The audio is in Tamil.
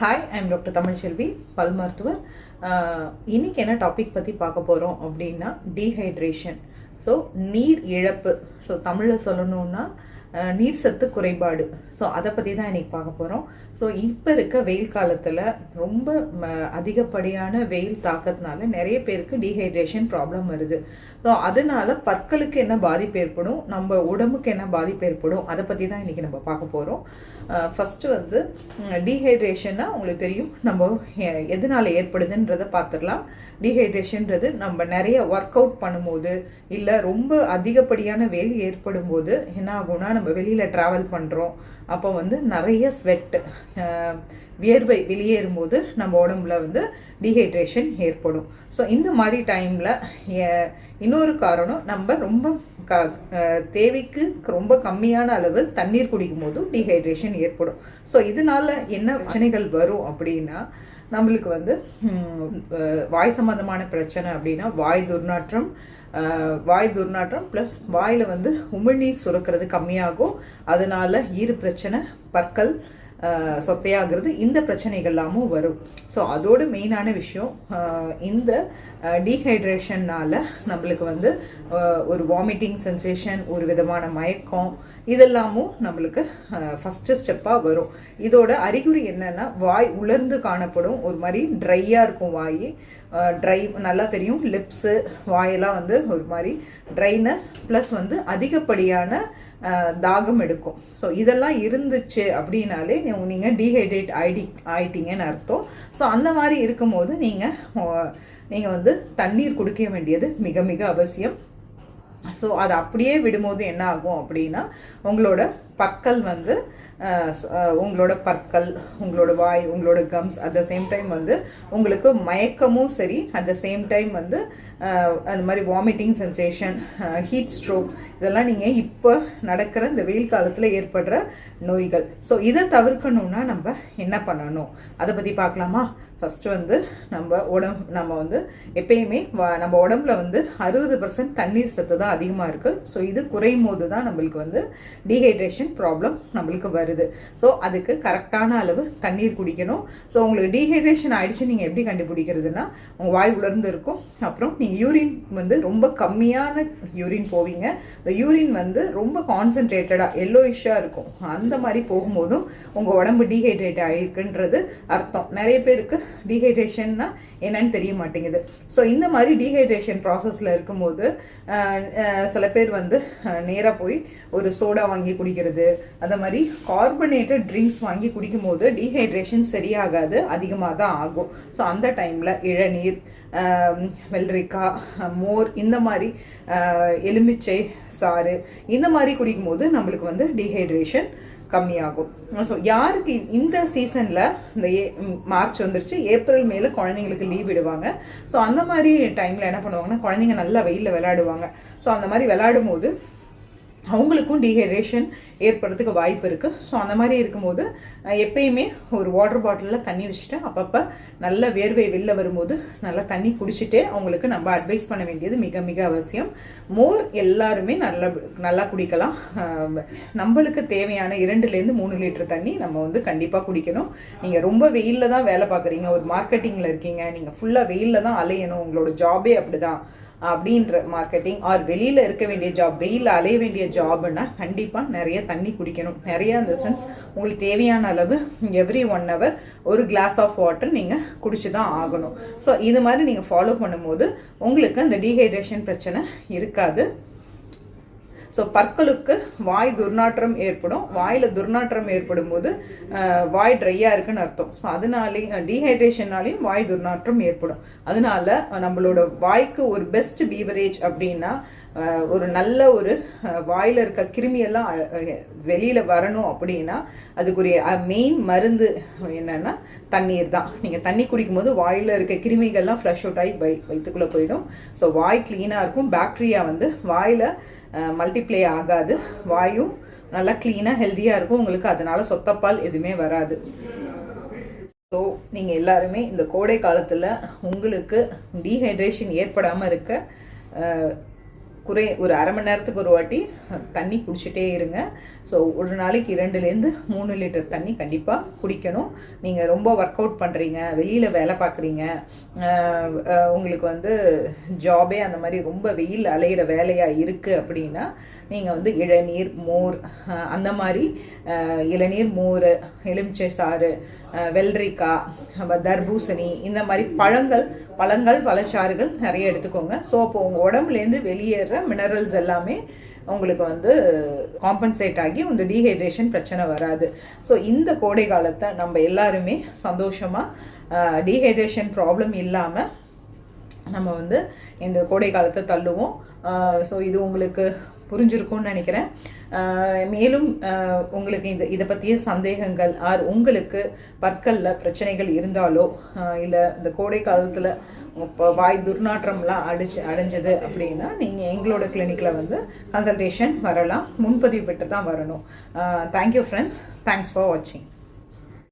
ஹாய் ஐம் டாக்டர் தமிழ்செல்வி பல் மருத்துவர். இன்னைக்கு என்ன டாபிக் பற்றி பார்க்க போகிறோம் அப்படின்னா டீஹைட்ரேஷன் ஸோ நீர் இழப்பு. ஸோ தமிழில் சொல்லணும்னா நீர் சத்து குறைபாடு. ஸோ அதை பற்றி தான் இன்னைக்கு பார்க்க போகிறோம் ஸோ இப்போ இருக்க வெயில் காலத்தில் ரொம்ப அதிகப்படியான வெயில் தாக்கத்தினால நிறைய பேருக்கு டீஹைட்ரேஷன் ப்ராப்ளம் வருது. ஸோ அதனால பற்களுக்கு என்ன பாதிப்பு ஏற்படும்? நம்ம உடம்புக்கு என்ன பாதிப்பு ஏற்படும்? அதை பற்றி தான் இன்னைக்கு நம்ம பார்க்க போகிறோம் ஃபஸ்ட்டு வந்து டீஹைட்ரேஷன்னா உங்களுக்கு தெரியும். நம்ம எதனால் எதனால ஏற்படுதுன்றதை பார்த்துடலாம். டீஹைட்ரேஷன்றது நம்ம நிறைய ஒர்க் அவுட் பண்ணும்போது இல்லை ரொம்ப அதிகப்படியான வேலை ஏற்படும் போது என்ன ஆகும்னா நம்ம வெளியில் ட்ராவல் பண்ணுறோம் அப்போ வந்து நிறைய ஸ்வெட்டு வியர்வை வெளியேறும் போது நம்ம உடம்புல வந்து டீஹைட்ரேஷன் ஏற்படும். ஸோ இந்த மாதிரி டைமில் இன்னொரு காரணம் நம்ம ரொம்ப க தேவைக்கு ரொம்ப கம்மியான அளவு தண்ணீர் குடிக்கும் போதும் டீஹைட்ரேஷன் ஏற்படும். ஸோ இதனால என்ன பிரச்சனைகள் வரும் அப்படின்னா நம்மளுக்கு வந்து அஹ், வாய் சம்பந்தமான பிரச்சனை அப்படின்னா வாய் துர்நாற்றம் வாய் துர்நாற்றம் ப்ளஸ் வாயில் வந்து உமிழ்நீர் சுரக்கிறது கம்மியாகும். அதனால ஈறு பிரச்சனை பற்கள் சொத்தையாகிறது இந்த பிரச்சனைகள் எல்லாமும் வரும். ஸோ அதோட மெயினான விஷயம் இந்த டீஹைட்ரேஷன்னால் நம்மளுக்கு வந்து ஒரு வாமிட்டிங் சென்சேஷன் ஒரு விதமான மயக்கம் இதெல்லாமும் நம்மளுக்கு ஃபஸ்ட்டு ஸ்டெப்பாக வரும். இதோட அறிகுறி என்னென்னா வாய் உலர்ந்து காணப்படும். ஒரு மாதிரி ட்ரையாக இருக்கும் வாய். ட்ரை நல்லா தெரியும். லிப்ஸு வாயெல்லாம் வந்து ஒரு மாதிரி ட்ரைனஸ் ப்ளஸ் வந்து அதிகப்படியான தாகம் எடுக்கும். ஸோ இதெல்லாம் இருந்துச்சு அப்படின்னாலே நீங்கள் டீஹைட்ரேட் ஆயிடி ஆயிட்டீங்கன்னு அர்த்தம். ஸோ அந்த மாதிரி இருக்கும்போது நீங்கள் நீங்கள் வந்து தண்ணீர் குடிக்க வேண்டியது மிக மிக அவசியம். ஸோ அதை அப்படியே விடும்போது என்ன ஆகும் அப்படின்னா உங்களோட பற்கள் வந்து உங்களோட பற்கள் உங்களோட வாய் உங்களோட gums at the same time வந்து உங்களுக்கு மயக்கமும் சரி அட் த சேம் டைம் வந்து அந்த மாதிரி வாமிட்டிங் சென்சேஷன் ஹீட் ஸ்ட்ரோக் இதெல்லாம் நீங்கள் இப்போ நடக்கிற இந்த வெயில் காலத்தில் ஏற்படுற நோய்கள். ஸோ இதை தவிர்க்கணும்னா நம்ம என்ன பண்ணணும்? அதை பற்றி பார்க்கலாமா? ஃபஸ்ட்டு வந்து நம்ம உடம்பு நம்ம வந்து எப்பயுமே நம்ம உடம்புல வந்து அறுபது பர்சன்ட் தண்ணீர் சத்து தான் அதிகமாக இருக்குது ஸோ இது குறையும் போது தான் நம்மளுக்கு வந்து டீஹைட்ரேஷன் ப்ராப்ளம் நம்மளுக்கு வருது. ஸோ அதுக்கு கரெக்டான அளவு தண்ணீர் குடிக்கணும். ஸோ உங்களுக்கு டீஹைட்ரேஷன் ஆயிடுச்சு நீங்கள் எப்படி கண்டுபிடிக்கிறதுனா உங்கள் வாய் உலர்ந்து இருக்கும். அப்புறம் நீங்கள் யூரின் வந்து ரொம்ப கம்மியான யூரின் போவீங்க. இந்த யூரின் வந்து ரொம்ப கான்சென்ட்ரேட்டடாக எல்லோயிஷாக இருக்கும். அந்த மாதிரி போகும்போதும் உங்கள் உடம்பு டீஹைட்ரேட் ஆகிருக்குன்றது அர்த்தம். நிறைய பேருக்கு டீஹைட்ரேஷன்னா என்னன்னு தெரிய மாட்டேங்குது. ஸோ இந்த மாதிரி டீஹைட்ரேஷன் ப்ராசஸில் இருக்கும்போது சில பேர் வந்து நேராக போய் ஒரு சோடா வாங்கி குடிக்கிறது அந்த மாதிரி கார்பனேட்டட் ட்ரிங்க்ஸ் வாங்கி குடிக்கும்போது டீஹைட்ரேஷன் சரியாகாது அதிகமாக தான் ஆகும். ஸோ அந்த டைமில் இளநீர் வெள்ளரிக்காய் மோர் இந்த மாதிரி எலுமிச்சை சாறு இந்த மாதிரி குடிக்கும்போது நம்மளுக்கு வந்து டீஹைட்ரேஷன் கம்மியாகும். ஸோ யாருக்கு இந்த சீசனில் இந்த ஏ மார்ச் வந்துருச்சு ஏப்ரல் மேலே குழந்தைங்களுக்கு லீவ் விடுவாங்க. ஸோ அந்த மாதிரி டைமில் என்ன பண்ணுவாங்கன்னா குழந்தைங்க நல்லா வெயிலில் விளையாடுவாங்க. ஸோ அந்த மாதிரி விளையாடும் போது அவங்களுக்கும் டீஹைட்ரேஷன் ஏற்படுறதுக்கு வாய்ப்பு இருக்குது ஸோ அந்த மாதிரி இருக்கும்போது எப்பயுமே ஒரு வாட்டர் பாட்டிலில் தண்ணி வச்சுட்டு அப்பப்போ நல்ல வேர்வை வெளில வரும்போது நல்லா தண்ணி குடிச்சிட்டே அவங்களுக்கு நம்ம அட்வைஸ் பண்ண வேண்டியது மிக மிக அவசியம். மோர் எல்லாருமே நல்லா நல்லா குடிக்கலாம். நம்மளுக்கு தேவையான இரண்டுலேருந்து மூணு லிட்டர் தண்ணி நம்ம வந்து கண்டிப்பாக குடிக்கணும். நீங்கள் ரொம்ப வெயிலில் தான் வேலை பார்க்குறீங்க. ஒரு மார்க்கெட்டிங்கில் இருக்கீங்க. நீங்கள் ஃபுல்லாக வெயிலில் தான் அலையணும். உங்களோட ஜாபே அப்படிதான். அப்படின்ற மார்க்கெட்டிங் ஆர் வெளியில் இருக்க வேண்டிய ஜாப் வெயிலில் அலைய வேண்டிய ஜாப்னா கண்டிப்பாக நிறைய தண்ணி குடிக்கணும். நிறைய அந்த சென்ஸ் உங்களுக்கு தேவையான அளவு எவ்ரி ஒன் ஹவர் ஒரு கிளாஸ் ஆஃப் வாட்டர் நீங்கள் குடிச்சு தான் ஆகணும். ஸோ இது மாதிரி நீங்கள் ஃபாலோ பண்ணும்போது உங்களுக்கு அந்த டீஹைட்ரேஷன் பிரச்சனை இருக்காது. ஸோ பற்களுக்கு வாய் துர்நாற்றம் ஏற்படும். வாயில் துர்நாற்றம் ஏற்படும் போது வாய் ட்ரையாக இருக்குன்னு அர்த்தம். ஸோ அதனாலேயும் டீஹைட்ரேஷனாலையும் வாய் துர்நாற்றம் ஏற்படும். அதனால நம்மளோட வாய்க்கு ஒரு பெஸ்ட் பீவரேஜ் அப்படின்னா ஒரு நல்ல ஒரு வாயில் இருக்க கிருமியெல்லாம் வெளியில் வரணும் அப்படின்னா அதுக்குரிய மெயின் மருந்து என்னன்னா தண்ணீர் தான். நீங்கள் தண்ணி குடிக்கும்போது வாயில் இருக்க கிருமிகள்லாம் ஃப்ளஷ் அவுட் ஆகி வை வயிற்றுக்குள்ளே போயிடும். ஸோ வாய் க்ளீனாக இருக்கும். பாக்டீரியா வந்து வாயில் மல்டிப்ளை ஆகாது. வாயும் நல்லா க்ளீனாக ஹெல்த்தியாக இருக்கும். உங்களுக்கு அதனால சொத்தப்பால் எதுவுமே வராது. ஸோ நீங்கள் எல்லாருமே இந்த கோடை காலத்தில் உங்களுக்கு டீஹைட்ரேஷன் ஏற்படாமல் இருக்க குறை ஒரு அரை மணி நேரத்துக்கு ஒரு வாட்டி தண்ணி குடிச்சிட்டே இருங்க. ஸோ ஒரு நாளைக்கு இரண்டுலேருந்து மூணு லிட்டர் தண்ணி கண்டிப்பாக குடிக்கணும். நீங்கள் ரொம்ப ஒர்க் அவுட் பண்ணுறீங்க வெளியில் வேலை பார்க்குறீங்க உங்களுக்கு வந்து ஜாபே அந்த மாதிரி ரொம்ப வெயில் அலையிற வேலையாக இருக்குது அப்படின்னா நீங்கள் வந்து இளநீர் மோர் அந்த மாதிரி இளநீர் மோர் எலுமிச்சை சாறு வெள்ளரிக்காய் தர்பூசணி இந்த மாதிரி பழங்கள் பழங்கள் பழச்சாறுகள் நிறைய எடுத்துக்கோங்க. ஸோ அப்போ உங்கள் உடம்புலேருந்து வெளியேற மினரல்ஸ் எல்லாமே உங்களுக்கு வந்து காம்பன்சேட் ஆகி இந்த டீஹைட்ரேஷன் பிரச்சனை வராது. ஸோ இந்த கோடை காலத்தை நம்ம எல்லாருமே சந்தோஷமாக டீஹைட்ரேஷன் ப்ராப்ளம் இல்லாமல் நம்ம வந்து இந்த கோடை காலத்தை தள்ளுவோம். ஸோ இது உங்களுக்கு புரிஞ்சிருக்கும்னு நினைக்கிறேன். மேலும் உங்களுக்கு இந்த இதை பற்றிய சந்தேகங்கள் ஆர் உங்களுக்கு பற்களில் பிரச்சனைகள் இருந்தாலோ இல்லை இந்த கோடை காலத்தில் இப்போ வாய் துர்நாற்றம்லாம் அடிச்சு அடைஞ்சது அப்படின்னா நீங்கள் எங்களோட கிளினிக்கில் வந்து கன்சல்டேஷன் வரலாம். முன்பதிவு பெற்று தான் வரணும் தேங்க்யூ ஃப்ரெண்ட்ஸ் தேங்க்ஸ் ஃபார் வாட்சிங்